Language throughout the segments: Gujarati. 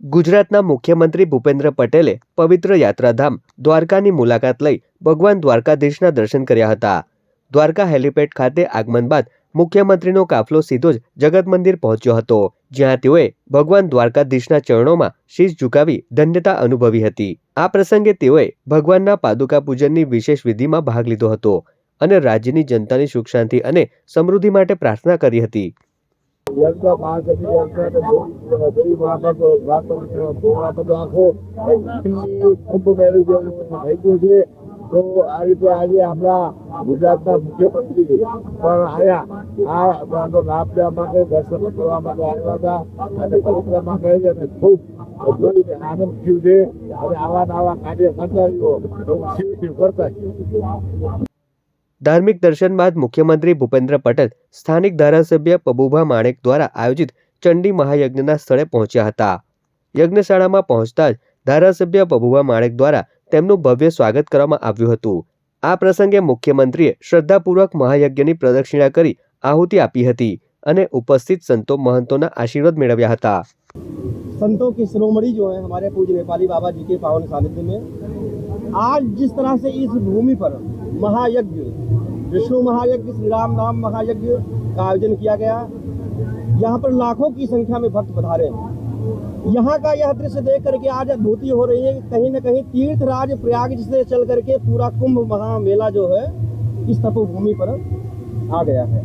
ગુજરાતના મુખ્યમંત્રી ભૂપેન્દ્ર પટેલે પવિત્ર યાત્રાધામ દ્વારકાની મુલાકાત લઈ ભગવાન દ્વારકાધીશના દર્શન કર્યા હતા. દ્વારકા હેલીપેડ ખાતે આગમન બાદ મુખ્યમંત્રીનો કાફલો સીધો જ જગત મંદિર પહોંચ્યો હતો, જ્યાં તેઓએ ભગવાન દ્વારકાધીશના ચરણોમાં શીશ ઝુકાવી ધન્યતા અનુભવી હતી. આ પ્રસંગે તેઓએ ભગવાનના પાદુકા પૂજનની વિશેષ વિધિમાં ભાગ લીધો હતો અને રાજ્યની જનતાની સુખ શાંતિ અને સમૃદ્ધિ માટે પ્રાર્થના કરી હતી. તો આ રીતે આજે આપણા ગુજરાતના મુખ્યમંત્રી પણ આવ્યા આ લાભ લેવા માટે, દર્શન કરવા માટે આવ્યા હતા અને પરિક્રમા ખૂબ આનંદ થયું છે. અને આવા કાર્ય કરતા રહ્યો. તો શિવ શિવ કરતા રહ્યો ધાર્મિક દર્શન બાદ મુખ્યમંત્રી ભૂપેન્દ્ર પટેલ સ્થાનિક ધારાસભ્ય પબુભા માણેક દ્વારા આયોજિત ચંડી મહાયજ્ઞના સ્થળે પહોંચ્યા હતા યજ્ઞશાળામાં પહોંચતા જ ધારાસભ્ય પબુભા માણેક દ્વારા તેમનું ભવ્ય સ્વાગત કરવામાં આવ્યું હતું આ પ્રસંગે મુખ્યમંત્રીએ શ્રદ્ધાપૂર્વક મહાયજ્ઞની પ્રદક્ષિણા કરી આહુતિ આપી હતી અને ઉપસ્થિત સંતો મહંતોના આશીર્વાદ મેળવ્યા હતા संतों की शिरोमणि जो है हमारे पूज्य नेपाली बाबा जी के पावन सानिध्य में आज जिस तरह से इस भूमि पर महायज्ञ विष्णु महायज्ञ श्री राम नाम महायज्ञ का आयोजन किया गया। यहाँ पर लाखों की संख्या में भक्त पधारे। यहाँ का यह दृश्य देख करके आज अद्भुति हो रही है कहीं न कहीं तीर्थ राज प्रयाग से चल करके पूरा कुंभ महामेला जो है, इस तपोभूमि पर आ गया है।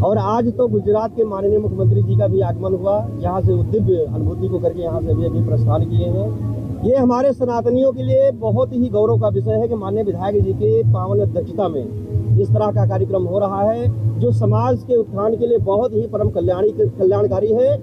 और आज तो गुजरात के माननीय मुख्यमंत्री जी का भी आगमन हुआ। यहाँ से दिव्य अनुभूति को करके यहाँ से अभी अभी प्रस्थान किए हैं। ये हमारे सनातनियों के लिए बहुत ही गौरव का विषय है कि माननीय विधायक जी के पावन अध्यक्षता में इस तरह का कार्यक्रम हो रहा है जो समाज के उत्थान के लिए बहुत ही परम कल्याणी कल्याणकारी है